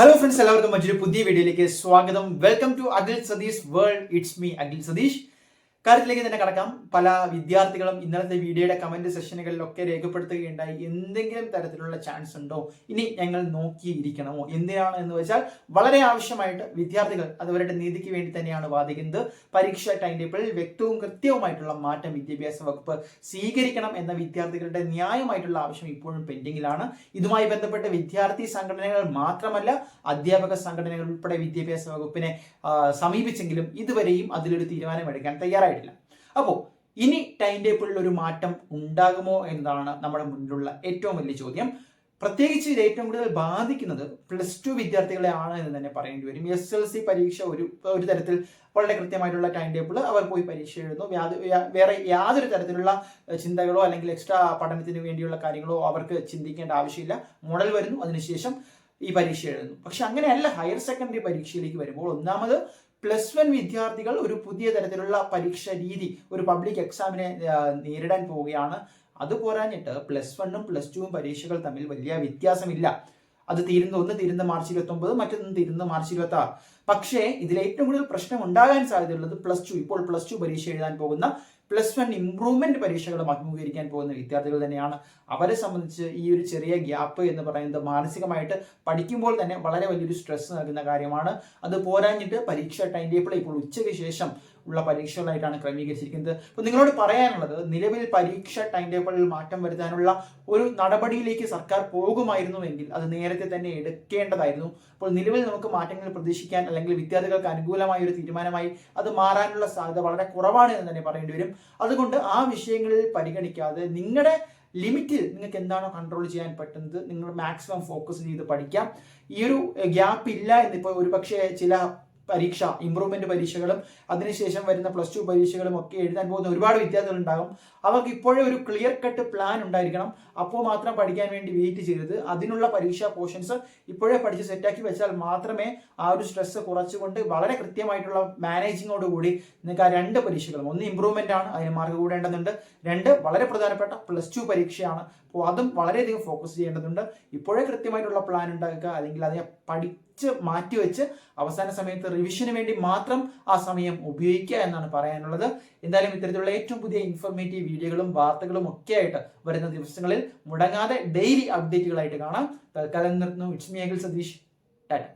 Hello friends എല്ലാവർക്കും മറ്റൊരു പുതിയ വീഡിയോയിലേക്ക് സ്വാഗതം. Welcome to Akhil Satheesh world it's me Akhil Satheesh കാര്യത്തിലേക്ക് തന്നെ കടക്കാം. പല വിദ്യാർത്ഥികളും ഇന്നലത്തെ വീഡിയോയുടെ കമന്റ് സെഷനുകളിലൊക്കെ രേഖപ്പെടുത്തുകയുണ്ടായി. എന്തെങ്കിലും തരത്തിലുള്ള ചാൻസ് ഉണ്ടോ? ഇനി ഞങ്ങൾ നോക്കിയിരിക്കണമോ? എന്തിനാണ് എന്ന് വെച്ചാൽ വളരെ ആവശ്യമായിട്ട് വിദ്യാർത്ഥികൾ അതവരുടെ നീതിക്ക് വേണ്ടി തന്നെയാണ് വാദിക്കുന്നത്. പരീക്ഷ ടൈം ടേബിളിൽ വ്യക്തവും കൃത്യവുമായിട്ടുള്ള മാറ്റം വിദ്യാഭ്യാസ വകുപ്പ് സ്വീകരിക്കണം എന്ന വിദ്യാർത്ഥികളുടെ ന്യായമായിട്ടുള്ള ആവശ്യം ഇപ്പോഴും പെൻഡിങ്ങിലാണ്. ഇതുമായി ബന്ധപ്പെട്ട് വിദ്യാർത്ഥി സംഘടനകൾ മാത്രമല്ല അധ്യാപക സംഘടനകൾ ഉൾപ്പെടെ വിദ്യാഭ്യാസ വകുപ്പിനെ സമീപിച്ചെങ്കിലും ഇതുവരെയും അതിലൊരു തീരുമാനമെടുക്കാൻ തയ്യാറായിട്ടില്ല അപ്പോൾ ഇനി ടൈം ടേബിളിൽ ഒരു മാറ്റം ഉണ്ടാകുമോ എന്നതാണ് നമ്മുടെ മുന്നിലുള്ള ഏറ്റവും വലിയ ചോദ്യം. പ്രത്യേകിച്ച് ഇത് ഏറ്റവും കൂടുതൽ ബാധിക്കുന്നത് പ്ലസ് ടു വിദ്യാർത്ഥികളെ ആണ് എന്ന് തന്നെ പറയേണ്ടി വരും. എസ് എൽ സി പരീക്ഷ ഒരു ഒരു തരത്തിൽ വളരെ കൃത്യമായിട്ടുള്ള ടൈം ടേബിൾ അവർ പോയി പരീക്ഷ എഴുതുന്നു. വേറെ യാതൊരു തരത്തിലുള്ള ചിന്തകളോ അല്ലെങ്കിൽ എക്സ്ട്രാ പഠനത്തിന് വേണ്ടിയുള്ള കാര്യങ്ങളോ അവർക്ക് ചിന്തിക്കേണ്ട ആവശ്യമില്ല. മോഡൽ വരുന്നു അതിനുശേഷം ഈ പരീക്ഷ എഴുതുന്നു. പക്ഷെ അങ്ങനെയല്ല ഹയർ സെക്കൻഡറി പരീക്ഷയിലേക്ക് വരുമ്പോൾ ഒന്നാമത് പ്ലസ് വൺ വിദ്യാർത്ഥികൾ ഒരു പുതിയ തരത്തിലുള്ള പരീക്ഷ രീതി ഒരു പബ്ലിക് എക്സാമിനെ നേരിടാൻ പോവുകയാണ്. അത് പോരാഞ്ഞിട്ട് പ്ലസ് വണ്ണും പ്ലസ് ടുവും പരീക്ഷകൾ തമ്മിൽ വലിയ വ്യത്യാസമില്ല. അത് തീരുന്ന ഒന്ന് തീരുന്ന മാർച്ച് ഇരുപത്തി ഒമ്പത് മറ്റൊന്ന് തീരുന്ന മാർച്ച് ഇരുപത്തി ആറ് പക്ഷേ ഇതിൽ ഏറ്റവും കൂടുതൽ പ്രശ്നം ഉണ്ടാകാൻ സാധ്യതയുള്ളത് പ്ലസ് ടു ഇപ്പോൾ പ്ലസ് ടു പരീക്ഷ എഴുതാൻ പോകുന്ന പ്ലസ് വൺ ഇംപ്രൂവ്മെന്റ് പരീക്ഷകൾ അഭിമുഖീകരിക്കാൻ പോകുന്ന വിദ്യാർത്ഥികൾ തന്നെയാണ്. അവരെ സംബന്ധിച്ച് ഈ ഒരു ചെറിയ ഗ്യാപ്പ് എന്ന് പറയുന്നത് മാനസികമായിട്ട് പഠിക്കുമ്പോൾ തന്നെ വളരെ വലിയൊരു സ്ട്രെസ് നൽകുന്ന കാര്യമാണ്. അത് പോരാഞ്ഞിട്ട് പരീക്ഷ ടൈം ടേബിൾ ഇപ്പോൾ ഉച്ചയ്ക്ക് ശേഷം ഉള്ള പരീക്ഷകളായിട്ടാണ് ക്രമീകരിച്ചിരിക്കുന്നത്. അപ്പോൾ നിങ്ങളോട് പറയാനുള്ളത് നിലവിൽ പരീക്ഷ ടൈം ടേബിളിൽ മാറ്റം വരുത്താനുള്ള ഒരു നടപടിയിലേക്ക് സർക്കാർ പോകുമായിരുന്നുവെങ്കിൽ അത് നേരത്തെ തന്നെ എടുക്കേണ്ടതായിരുന്നു. അപ്പോൾ നിലവിൽ നമുക്ക് മാറ്റങ്ങൾ പ്രതീക്ഷിക്കാൻ അല്ലെങ്കിൽ വിദ്യാർത്ഥികൾക്ക് അനുകൂലമായ ഒരു തീരുമാനമായി അത് മാറാനുള്ള സാധ്യത വളരെ കുറവാണ് എന്ന് തന്നെ പറയേണ്ടി വരും. അതുകൊണ്ട് ആ വിഷയങ്ങളിൽ പരിഗണിക്കാതെ നിങ്ങളുടെ ലിമിറ്റിൽ നിങ്ങൾക്ക് എന്താണോ കൺട്രോൾ ചെയ്യാൻ പറ്റുന്നത് നിങ്ങൾ മാക്സിമം ഫോക്കസ് ചെയ്ത് പഠിക്കാം. ഈ ഒരു ഗ്യാപ്പ് ഇല്ല എന്നിപ്പോൾ ഒരുപക്ഷെ ചില പരീക്ഷ ഇമ്പ്രൂവ്മെന്റ് പരീക്ഷകളും അതിനുശേഷം വരുന്ന പ്ലസ് ടു പരീക്ഷകളും ഒക്കെ എഴുതാൻ പോകുന്ന ഒരുപാട് വിദ്യാർത്ഥികൾ ഉണ്ടാകും. അവർക്ക് ഇപ്പോഴേ ഒരു ക്ലിയർ കട്ട് പ്ലാൻ ഉണ്ടായിരിക്കണം. അപ്പോൾ മാത്രം പഠിക്കാൻ വേണ്ടി വെയിറ്റ് ചെയ്യരുത്. അതിനുള്ള പരീക്ഷാ പോർഷൻസ് ഇപ്പോഴേ പഠിച്ച് സെറ്റാക്കി വെച്ചാൽ മാത്രമേ ആ ഒരു സ്ട്രെസ് കുറച്ചുകൊണ്ട് വളരെ കൃത്യമായിട്ടുള്ള മാനേജിങ്ങോട് കൂടി നിങ്ങൾക്ക് ആ രണ്ട് പരീക്ഷകളും ഒന്ന് ഇമ്പ്രൂവ്മെന്റ് ആണ് അതിന് മാർക്ക് കൂടേണ്ടതുണ്ട്. രണ്ട് വളരെ പ്രധാനപ്പെട്ട പ്ലസ് ടു പരീക്ഷയാണ്. അപ്പോൾ അതും വളരെയധികം ഫോക്കസ് ചെയ്യേണ്ടതുണ്ട്. ഇപ്പോഴേ കൃത്യമായിട്ടുള്ള പ്ലാൻ ഉണ്ടാക്കുക അല്ലെങ്കിൽ അതിനെ പഠിച്ച് മാറ്റിവെച്ച് അവസാന സമയത്ത് റിവിഷന് വേണ്ടി മാത്രം ആ സമയം ഉപയോഗിക്കുക എന്നാണ് പറയാനുള്ളത്. എന്തായാലും ഇത്തരത്തിലുള്ള ഏറ്റവും പുതിയ ഇൻഫോർമേറ്റീവ് വീഡിയോകളും വാർത്തകളും ഒക്കെ ആയിട്ട് വരുന്ന ദിവസങ്ങളിൽ മുടങ്ങാതെ ഡെയിലി അപ്ഡേറ്റുകളായിട്ട് കാണാം. തൽക്കാലം നിർത്തുന്നു. It's me Akhil Satheesh tata